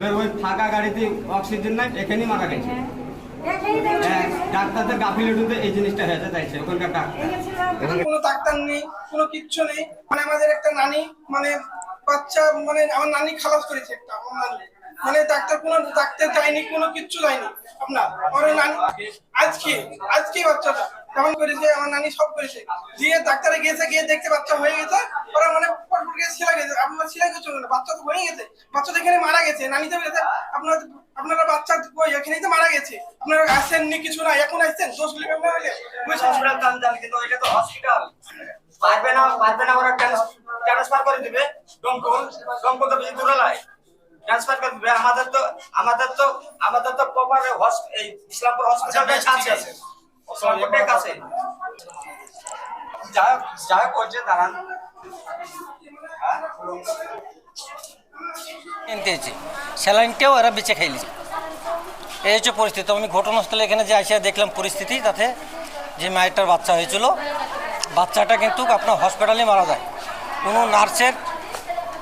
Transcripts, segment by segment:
এবার ওই ফাঁকা গাড়িতে অক্সিজেন নাই এখানেই মারা গেছে। হ্যাঁ, ডাক্তারদের গাফিলতিতে এই জিনিসটা হয়েছে তাইছে ওখানকার ডাক্তার। কোনো ডাক্তার নেই কোনো কিচ্ছু নেই। মানে আমাদের একটা নানি মানে বাচ্চা মানে আমার নানি খালাস করেছে একটা আমার নানি মানে ডাক্তার কোনো ডাক্তার যায়নি, কোনো কিচ্ছু যায়নি। আপনার, আমার নানি, আজকে আজকে বাচ্চাটা কেমন করেছে, আমার নানি সব করেছে। দিয়ে ডাক্তারে গিয়েছে, গিয়ে দেখতে বাচ্চা হয়ে গেছে, ওরা মানে গিয়ে ছিলা গেছে, আপনার ছিলা গেছে না বাচ্চা তো হয়ে গেছে। বাচ্চা এখানে মারা গেছে নানি তো বলেছে, আপনার, আপনারা বাচ্চা এখানেই তো মারা গেছে, আপনারা আসেননি, কিছু না এখন আসছেন, দোষ লিখে হলে কিন্তু এটা তো হসপিটাল। পারবে না পারবে না, ওরা ট্রান্সফার করে দিবে, দমকল দমকল তো বেশি দূরে লাই ট্রান্সফার করে দিবে আমাদের তো আমাদের তো আমাদের তো প্রপার এই ইসলামপুর হসপিটালটা আছে। সংকটের কাছে যা যা করছে দাঁড়ান। কিনতে হয়েছে স্যালাইনটাও এরা বেঁচে খাইলিছে এই হচ্ছে পরিস্থিতি। আমি ঘটনাস্থলে এখানে যে আসিয়া দেখলাম পরিস্থিতি তাতে যে মায়েরটার বাচ্চা হয়েছিল বাচ্চাটা কিন্তু আপনার হসপিটালে মারা যায়। কোনো নার্সের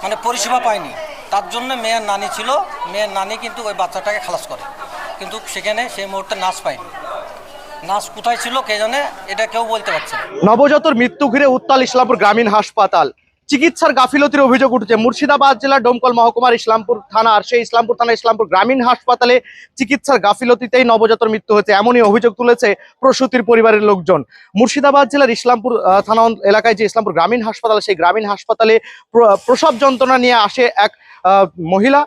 মানে পরিষেবা পায়নি। তার জন্য মেয়ের নানি ছিল। মেয়ের নানি কিন্তু ওই বাচ্চাটাকে খালাস করে। কিন্তু সেখানে সেই মুহূর্তে নাচ পায়নি। নার্স কোথায় ছিল কে জানে? এটা কেউ বলতে পারছে নবজাতর মৃত্যু ঘিরে উত্তাল ইসলামপুর গ্রামীণ হাসপাতাল। চিকিৎসার গাফিলতির অভিযোগ উঠেছে। মুর্শিদাবাদ জেলার ডোমকল মহকুমার ইসলামপুর থানার সেই ইসলামপুর থানা ইসলামপুর গ্রামীণ হাসপাতালে চিকিৎসার গাফিলতিতেই নবজাতর মৃত্যু হয়েছে, এমনই অভিযোগ তুলেছে প্রসূতির পরিবারের লোকজন। মুর্শিদাবাদ জেলার ইসলামপুর থানা এলাকায় যে ইসলামপুর গ্রামীণ হাসপাতাল, সেই গ্রামীণ হাসপাতালে প্র- প্রসব যন্ত্রণা নিয়ে আসে এক মহিলা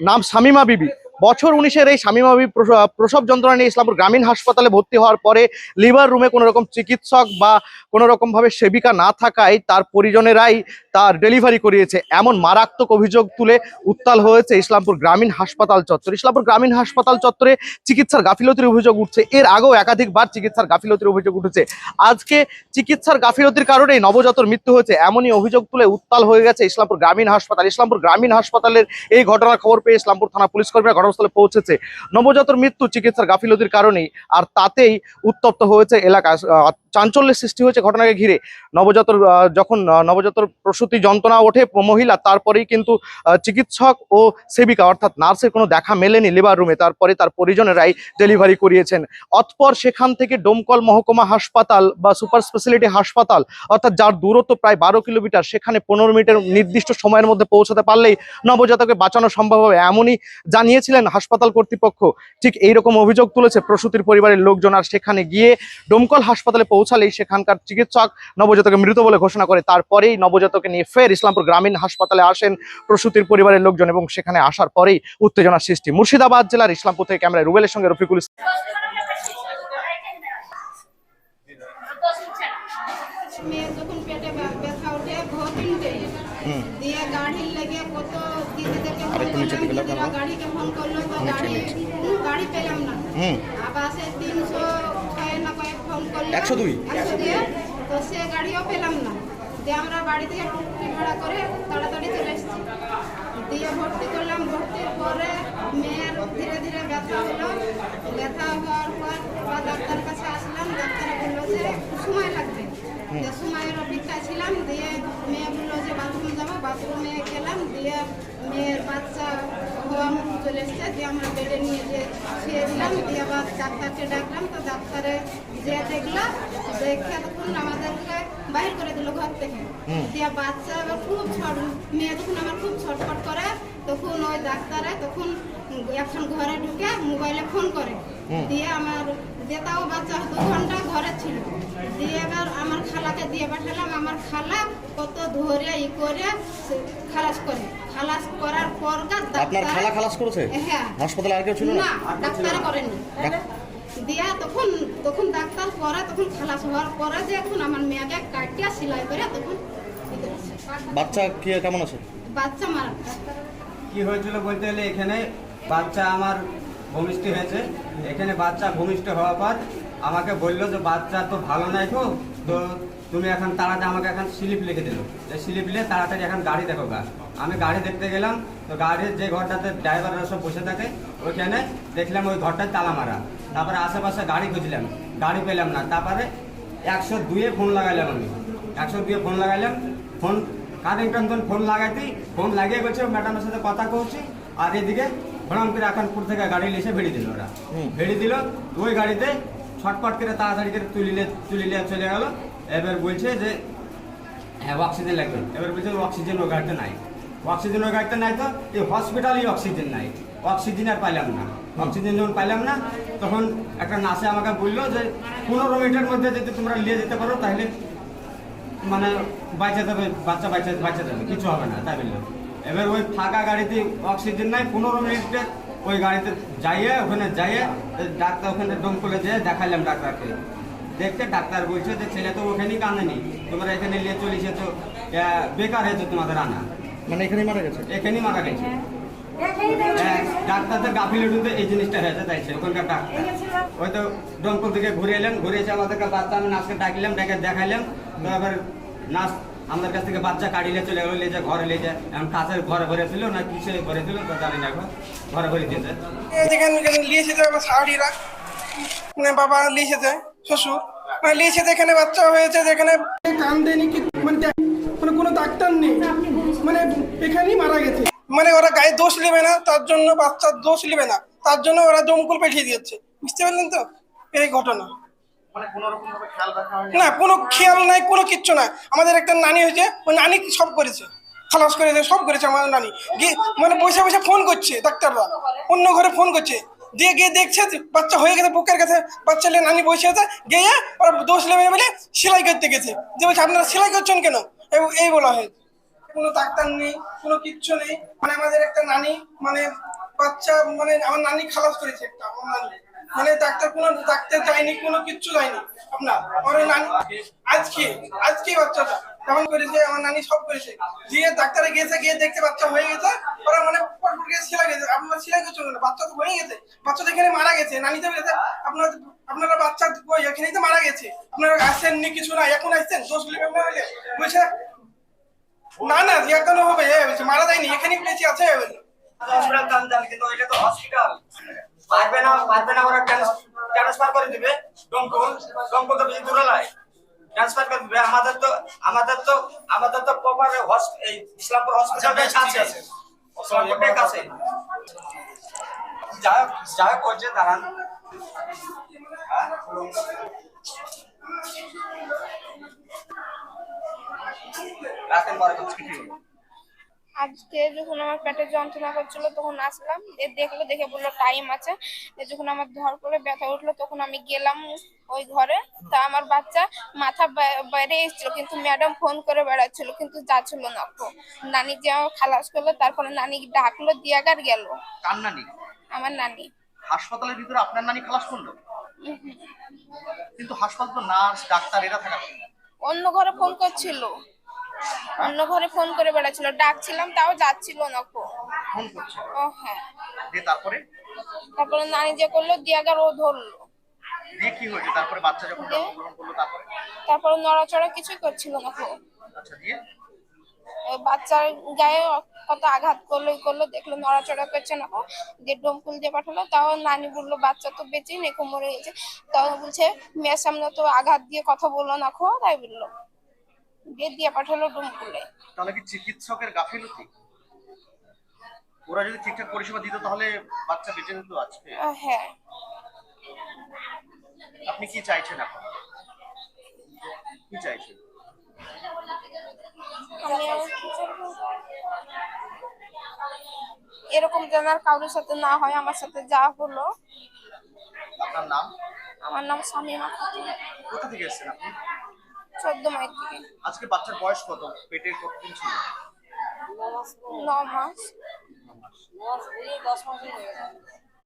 নাম শামিমা বিবি। বছর উনিশের এই প্রস- প্রসব যন্ত্রণা নিয়ে ইসলামপুর গ্রামীণ হাসপাতালে ভর্তি হওয়ার পরে লিভার রুমে কোনো রকম চিকিৎসক বা কোনো রকম ভাবে সেবিকা না থাকায় তার পরিজনেরাই তার ডেলিভারি করিয়েছে। এমন মারাত্মক অভিযোগ তুলে উত্তাল হয়েছে ইসলামপুর গ্রামীণ হাসপাতাল চত্বর। ইসলামপুর গ্রামীণ হাসপাতাল চত্বরে চিকিৎসার গাফিলতির অভিযোগ উঠছে। এর আগেও একাধিকবার চিকিৎসার গাফিলতির অভিযোগ উঠেছে। আজকে চিকিৎসার গাফিলতির কারণেই নবজাতর মৃত্যু হয়েছে। এমনই অভিযোগ তুলে উত্তাল হয়ে গেছে ইসলামপুর গ্রামীণ হাসপাতাল। ইসলামপুর গ্রামীণ হাসপাতালের এই ঘটনার খবর পেয়ে ইসলামপুর থানা পুলিশ কর্মীরা ঘটনাস্থলে পৌঁছেছে। নবজাতর মৃত্যু চিকিৎসার গাফিলতির কারণেই আর তাতেই উত্তপ্ত হয়েছে এলাকা। চাঞ্চল্যের সৃষ্টি হয়েছে ঘটনাকে ঘিরে। নবজাতর যখন নবজাতর প্রসূতি যন্ত্রণা ওঠে মহিলা, তারপরেই কিন্তু চিকিৎসক ও সেবিকা অর্থাৎ নার্সের কোনো দেখা মেলেনি লিভার রুমে। তারপরে তার পরিজনেরাই ডেলিভারি করিয়েছেন। অতপর সেখান থেকে ডোমকল মহকুমা হাসপাতাল বা সুপার স্পেশালিটি হাসপাতাল, অর্থাৎ যার দূরত্ব প্রায় বারো কিলোমিটার, সেখানে পনেরো মিনিটের নির্দিষ্ট সময়ের মধ্যে পৌঁছাতে পারলেই নবজাতককে বাঁচানো সম্ভব হবে এমনই জানিয়েছিলেন হাসপাতাল কর্তৃপক্ষ ঠিক এইরকম অভিযোগ তুলেছে। প্রসূতির পরিবারের লোকজন আর সেখানে গিয়ে ডোমকল হাসপাতালে পৌঁছালেই সেখানকার চিকিৎসক নবজাতকে মৃত বলে ঘোষণা করে। তারপরেই নবজাতকে নিয়ে ফের ইসলামপুর গ্রামীণ হাসপাতালে আসেন প্রসূতির পরিবারের লোকজন এবং সেখানে আসার পরেই উত্তেজনার সৃষ্টি। মুর্শিদাবাদ জেলার ইসলামপুর থেকে ক্যামেরায় রুবেলের সঙ্গে রফিকুল ইসলাম মেয়ের যখন পেটে ব্যা- ব্যথা ওঠে ভোর তিনটে দিয়ে গাড়ির লেগে কত দিদিদেরকে ফোন করলাম গাড়িকে ফোন করল তো গাড়ি গাড়ি পেলাম না। আবাসে তিনশো ছয় না কয়েক ফোন একশো দুই? একশো দুই। তো সে গাড়িও পেলাম না। দিয়ে আমরা বাড়ি থেকে টুকটি ভাড়া করে তাড়াতাড়ি চলে এসেছি। দিয়ে ভর্তি করলাম। ভর্তির পরে মেয়ের ধীরে ধীরে ব্যথা হলো। ব্যথা হওয়ার পর ডাক্তার কাছে আসলাম। ডাক্তার বলল যে সময় লাগবে। সময়ের অপেক্ষায় ছিলাম দিয়ে মেয়ে বলল যে বাথরুম যাব বাথরুমে গেলাম দিয়ে মেয়ের বাচ্চা হওয়া মুখ চলে এসছে দিয়ে আমরা বেডে নিয়ে যে শুয়ে দিলাম দিয়ে আবার ডাক্তারকে ডাকলাম তো ডাক্তারে যে দেখল দেখে তখন আমাদেরকে বাহির করে দিল ঘর থেকে। দিয়ে বাচ্চা এবার খুব ছট মেয়ে যখন আমার খুব ছটফট করে তখন ওই ডাক্তারে তখন এখন ঘরে ঢুকে মোবাইলে ফোন করে। দিয়ে আমার যেটাও বাচ্চা দু ঘণ্টা ঘরে ছিল। দিয়ে এবার আমার খালাকে দিয়ে পাঠালাম আমার খালা কত ধরে ই করে খালাস করে। খালাস করার পর আপনার খালা খালাস করেছে? হ্যাঁ। হাসপাতালে আর কেউ ছিল না? ডাক্তার করেনি দিয়া তখন তখন ডাক্তার পরে তখন খালাস হওয়ার পরে যে এখন আমার মেয়েকে কাটিয়া সেলাই করে তখন বাচ্চা কি কেমন আছে? বাচ্চা মারা কি হয়েছিল বলতে গেলে এখানে বাচ্চা আমার ভূমিষ্ঠ হয়েছে। এখানে বাচ্চা ভূমিষ্ঠ হওয়ার পর আমাকে বলল যে, বাচ্চা তো ভালো নাই তো তো তুমি এখন তাড়াতাড়ি আমাকে এখন স্লিপ লিখে দিল। যে স্লিপ লিখে তাড়াতাড়ি এখন গাড়ি দেখো গা। আমি গাড়ি দেখতে গেলাম, তো গাড়ির যে ঘরটাতে ড্রাইভাররা সব বসে থাকে, ওইখানে দেখলাম ওই ঘরটায় তালা মারা। তারপরে আশেপাশে গাড়ি খুঁজলাম, গাড়ি পেলাম না। তারপরে একশো দুয়ে ফোন লাগাইলাম আমি। একশো দুয়ে ফোন লাগাইলাম, ফোন কারেন্ট ফোন লাগাইতেই ফোন লাগিয়ে বলছে ম্যাডামের সাথে কথা কইছি আর এদিকে ভ্রম করে আকানপুর থেকে গাড়ি এসে ভেড়ি দিল ওরা। ভেড়ি দিল ওই গাড়িতে ছটপট করে তাড়াতাড়ি করে তুলিলে তুলিলে চলে গেল। এবার বলছে যে হ্যাঁ অক্সিজেন লাগবে। এবার বলছে অক্সিজেন ওই গাড়িতে নাই। অক্সিজেন ওই গাড়িতে নাই তো এই হসপিটালেই অক্সিজেন নাই। অক্সিজেন আর পাইলাম না। অক্সিজেন যখন পাইলাম না তখন একটা নাসে আমাকে বলল যে পনেরো মিনিটের মধ্যে যদি তোমরা নিয়ে যেতে পারো তাহলে মানে বাঁচা যাবে বাচ্চা বাঁচা বাঁচা যাবে কিছু হবে না তাই বলল। এবার ওই ফাঁকা গাড়িতে অক্সিজেন নাই পনেরো মিনিটে ওই গাড়িতে যাইয়ে ওখানে যাইয়ে ডাক্তার ওখানে ডমকলে যেয়ে দেখালাম ডাক্তারকে। দেখতে ডাক্তার বলছে যে ছেলে তো ওখানেই কাঁদেনি তোমরা এখানে নিয়ে চলে এসেছ আহ, বেকার হয়েছে তোমাদের আনা। মানে এখানেই মারা গেছে? এখানেই মারা গেছে। হ্যাঁ, ডাক্তারদের গাফিলতিতে এই জিনিসটা হয়েছে তাইছে ওখানকার ডাক্তার। হয়তো ডমকল থেকে ঘুরে এলেন ঘুরে এসে আমাদেরকে বাচ্চা আমি ডাকিলাম ডেকে দেখাইলাম। তো এবার নাচ আমাদের কাছ থেকে বাচ্চা কাটিলে চলে গেলো লেজে ঘরে লেজে। এখন কাছের ঘরে ভরে ছিল না কিসে ভরে ছিল তো জানি না এখন ঘরে ভরে দিয়েছে। যেখানে যেখানে আমার মানে বাবা নিয়ে শ্বশুর। মানে এখানে বাচ্চা হয়েছে যেখানে কান দেয়নি কি মানে মানে কোনো ডাক্তার নেই। মানে এখানেই মারা গেছে। মানে ওরা গায়ে দোষ নেবে না তার জন্য বাচ্চার দোষ নেবে না তার জন্য ওরা দমকল পাঠিয়ে দিয়েছে। বুঝতে পারলেন তো? এই ঘটনা। মানে না কোনো খেয়াল নাই কোনো কিচ্ছু নাই। আমাদের একটা নানি হয়েছে ওই নানি সব করেছে। খালাস করেছে সব করেছে আমাদের নানি। গিয়ে মানে বসে বসে ফোন করছে ডাক্তাররা। অন্য ঘরে ফোন করছে। দিয়ে গিয়ে দেখছে বাচ্চা হয়ে গেছে বুকের কাছে। বাচ্চা নিয়ে নানি বসে আছে গিয়ে ওরা দোষ নেবে বলে সেলাই করতে গেছে। যে বলছে আপনারা সেলাই করছেন কেন? এই- এই বলা হয়েছে কোনো ডাক্তার নেই, কোনো কিচ্ছু নেই। মানে আমাদের একটা নানি মানে বাচ্চা মানে আমার নানি খালাস করেছে একটা মানে ডাক্তার কোনো ডাক্তার যায়নি, কোনো কিচ্ছু যায়নি। আপনার নানি আজকে আজকে বাচ্চাটা কেমন করেছে, আমার নানি সব করেছে। দিয়ে ডাক্তারে গিয়েছে, গিয়ে দেখতে বাচ্চা হয়ে গেছে, ওরা মানে পটপট গিয়ে সেলাই গেছে আপনার সেলাই করছেন না বাচ্চা তো হয়ে গেছে। বাচ্চা তো এখানে মারা গেছে নানি তো বলেছে, আপনার, আপনারা বাচ্চা এখানেই তো মারা গেছে। আপনারা আসেননি, কিছু না, এখন আসছেন, দোষ লিখে বলে বলছে না না যে কেন হবে? মারা যায়নি এখানেই বেঁচে আছে? হসপিটাল জানি কিন্তু এটা তো হসপিটাল পারবে না পারবে না ওরা ট্রান্সফার করে দিবে। দমকল দমকল তো বেশি দূরে লাই ট্রান্সফার করে দিবে। আমাদের তো আমাদের তো আমাদের তো প্রপার এই ইসলামপুর হসপিটাল হসপিটালটা আছে। ইসলামপুরটাই কাছে হোক যাই করছে দাঁড়ান। আজকে যখন আমার পেটে যন্ত্রণা করছিল তখন আসলাম। এ দেখল দেখে বলল টাইম আছে। যখন আমার ধর করে ব্যথা উঠল তখন আমি গেলাম ওই ঘরে। তা আমার বাচ্চা মাথা বাইরে এসেছিল কিন্তু ম্যাডাম ফোন করে বেড়াচ্ছিল কিন্তু যাচ্ছিল না তো নানি যে আমার খালাস করল তারপরে নানি ডাকলো দিয়াগার গেল। কার নানি? আমার নানি। হাসপাতালের ভিতরে আপনার নানি খালাস করল? কিন্তু হাসপাতাল তো নার্স ডাক্তার এরা থাকা। অন্য ঘরে ফোন করছিল। অন্য ঘরে ফোন করে বেড়াচ্ছিল। ডাকছিলাম তাও যাচ্ছিল না কো। ফোন ও হ্যাঁ। দিয়ে তারপরে? তারপরে নানি যে করল দিয়াগার ও ধরলো। দিয়ে কি হয়েছে? তারপরে বাচ্চা যখন জন্মগ্রহণ করল তারপরে? তারপরে নড়াচড়া কিছুই করছিল না কো। আচ্ছা দিয়ে? বাচ্চার গায়ে কত আঘাত করল ই করল দেখল নড়াচড়া করছে না দিয়ে ডমকুল দিয়ে পাঠালো তাও নানি বলল বাচ্চা তো বেঁচেই নেই মরে গেছে তাও বলছে মেয়ের সামনে তো আঘাত দিয়ে কথা বলল না খো তাই বলল। দিয়ে দিয়ে পাঠালো ডমকুলে তাহলে কি চিকিৎসকের গাফিলতি? ওরা যদি ঠিকঠাক পরিষেবা দিত তাহলে বাচ্চা বেঁচে যেত আজকে? হ্যাঁ। আপনি কি চাইছেন এখন? কি চাইছেন? এরকম যেন আর কারোর সাথে না হয় আমার সাথে যা হলো। আপনার নাম? আমার নাম শামিমা খাতুন। কোথা থেকে এসেছেন আপনি? চোদ্দ মাইল থেকে আজকে বাচ্চার বয়স কত? পেটের কতদিন ছিল? ন মাস।